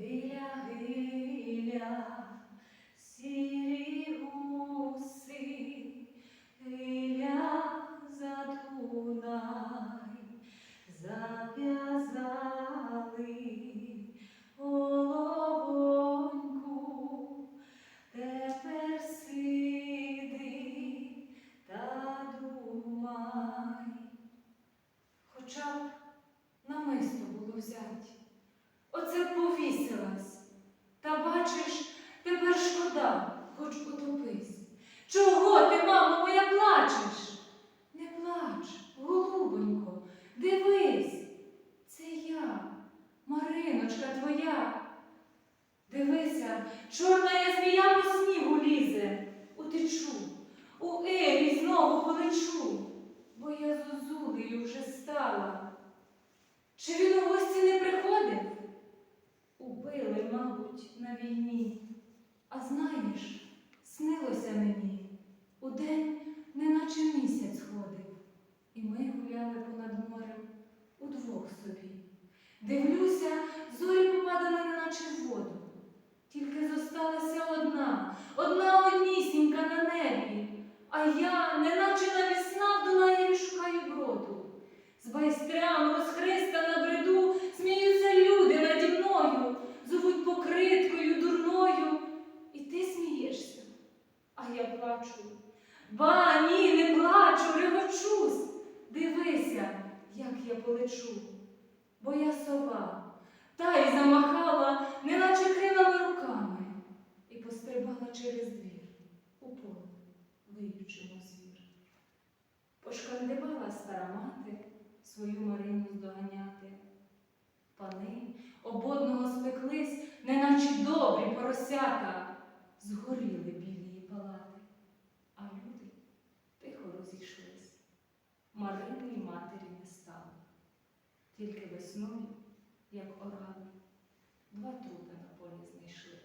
гиля, гиля, сірі гуси, гиля за Дунай, зав'язали тепер сиди та думай. Хоча б намисто було взять, оце б повісилась. Та бачиш, тепер шкода, хоч потопись. Чого ти, мамо, моя, плачеш? Не плач, голубонько, дивись, це я, Мариночка твоя. Дивися, чорна я змія по снігу лізе, утечу, у Ері знову полечу, бо я зозулею вже стала. Удвох собі. Дивлюся, зорі попадали неначе в воду. Тільки зосталася одна, одна однісінька на небі, а я, неначе навісна в Дунаєві шукаю броду. З байстрям розхристана бреду, сміються люди наді мною, зовуть покриткою дурною. І ти смієшся, а я плачу. Ба, ні, не плачу, регочусь. Дивися, як я полечу, бо я сова, та й замахала, неначе крилами руками, і пострибала через двір. У поле, виючимо звір. Пошкандибала стара мати свою Марину здоганяти. Пани ободного спеклись, неначе добрі поросята, згоріли Марини й матері не стало. Тільки весною, як орали, два трупи на полі знайшли,